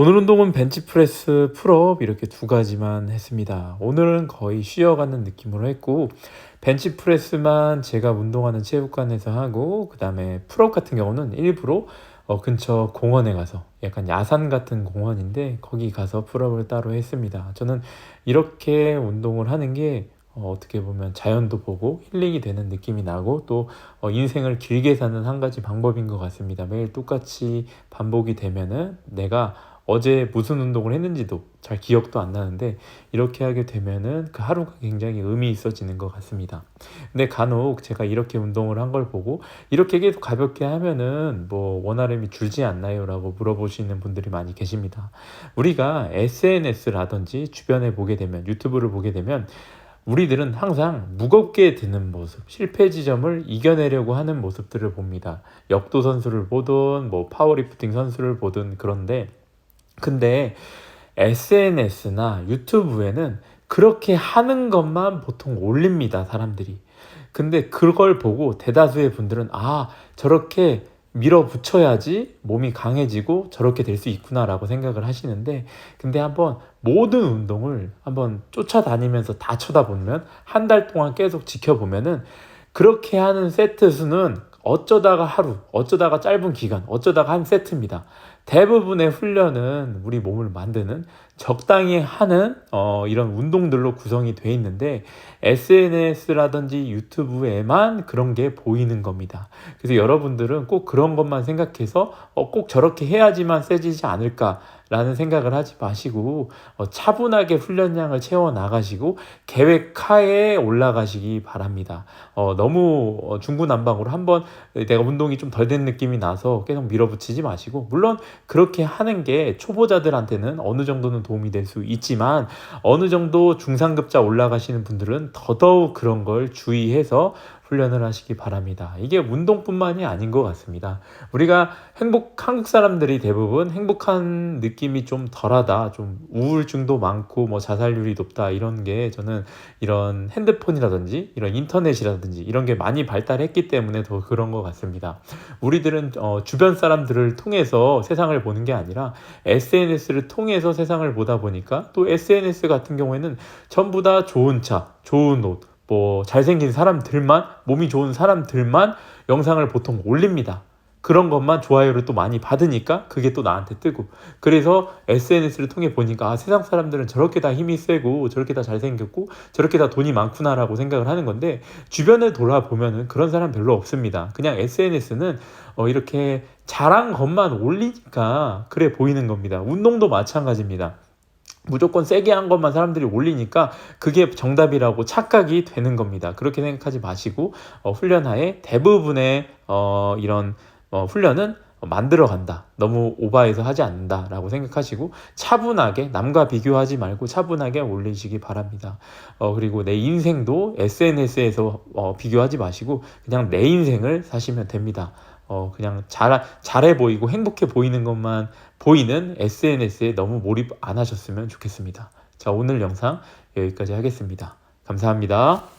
오늘 운동은 벤치프레스, 풀업 이렇게 두 가지만 했습니다. 오늘은 거의 쉬어가는 느낌으로 했고 벤치프레스만 제가 운동하는 체육관에서 하고 그 다음에 풀업 같은 경우는 일부러 어, 근처 공원에 가서 약간 야산 같은 공원인데 거기 가서 풀업을 따로 했습니다. 저는 이렇게 운동을 하는 게 어, 어떻게 보면 자연도 보고 힐링이 되는 느낌이 나고 또 어, 인생을 길게 사는 한 가지 방법인 것 같습니다. 매일 똑같이 반복이 되면은 내가 어제 무슨 운동을 했는지도 잘 기억도 안 나는데 이렇게 하게 되면은 그 하루가 굉장히 의미 있어지는 것 같습니다. 근데 간혹 제가 이렇게 운동을 한 걸 보고 이렇게 계속 가볍게 하면은 뭐 원RM이 줄지 않나요? 라고 물어보시는 분들이 많이 계십니다. 우리가 SNS라든지 주변에 보게 되면 유튜브를 보게 되면 우리들은 항상 무겁게 드는 모습, 실패 지점을 이겨내려고 하는 모습들을 봅니다. 역도 선수를 보든 뭐 파워리프팅 선수를 보든 그런데 근데 SNS나 유튜브에는 그렇게 하는 것만 보통 올립니다, 사람들이. 근데 그걸 보고 대다수의 분들은 아, 저렇게 밀어붙여야지 몸이 강해지고 저렇게 될 수 있구나라고 생각을 하시는데 근데 한번 모든 운동을 한번 쫓아다니면서 다 쳐다보면 한 달 동안 계속 지켜보면은 그렇게 하는 세트 수는 어쩌다가 하루, 어쩌다가 짧은 기간, 어쩌다가 한 세트입니다. 대부분의 훈련은 우리 몸을 만드는 적당히 하는 어, 이런 운동들로 구성이 돼 있는데 SNS라든지 유튜브에만 그런 게 보이는 겁니다. 그래서 여러분들은 꼭 그런 것만 생각해서 어, 꼭 저렇게 해야지만 세지지 않을까 라는 생각을 하지 마시고 어, 차분하게 훈련량을 채워 나가시고 계획하에 올라가시기 바랍니다. 어, 너무 어, 중구난방으로 한번 내가 운동이 좀 덜 된 느낌이 나서 계속 밀어붙이지 마시고 물론 그렇게 하는 게 초보자들한테는 어느 정도는 도움이 될 수 있지만 어느 정도 중상급자 올라가시는 분들은 더더욱 그런 걸 주의해서 훈련을 하시기 바랍니다. 이게 운동뿐만이 아닌 것 같습니다. 우리가 행복, 한국 사람들이 대부분 행복한 느낌이 좀 덜하다, 좀 우울증도 많고, 뭐 자살률이 높다, 이런 게 저는 이런 핸드폰이라든지, 이런 인터넷이라든지, 이런 게 많이 발달했기 때문에 더 그런 것 같습니다. 우리들은 어, 주변 사람들을 통해서 세상을 보는 게 아니라 SNS를 통해서 세상을 보다 보니까 또 SNS 같은 경우에는 전부 다 좋은 차, 좋은 옷, 뭐 잘생긴 사람들만 몸이 좋은 사람들만 영상을 보통 올립니다. 그런 것만 좋아요를 또 많이 받으니까 그게 또 나한테 뜨고 그래서 SNS를 통해 보니까 아, 세상 사람들은 저렇게 다 힘이 세고 저렇게 다 잘생겼고 저렇게 다 돈이 많구나라고 생각을 하는 건데 주변을 돌아보면은 그런 사람 별로 없습니다. 그냥 SNS는 어, 이렇게 잘한 것만 올리니까 그래 보이는 겁니다. 운동도 마찬가지입니다. 무조건 세게 한 것만 사람들이 올리니까 그게 정답이라고 착각이 되는 겁니다. 그렇게 생각하지 마시고 어, 훈련하에 대부분의 어, 이런 어, 훈련은 만들어 간다. 너무 오바해서 하지 않는다라고 생각하시고 차분하게 남과 비교하지 말고 차분하게 올리시기 바랍니다. 어, 그리고 내 인생도 SNS에서 어, 비교하지 마시고 그냥 내 인생을 사시면 됩니다. 어, 그냥 잘, 잘해 보이고 행복해 보이는 것만 보이는 SNS에 너무 몰입 안 하셨으면 좋겠습니다. 자, 오늘 영상 여기까지 하겠습니다. 감사합니다.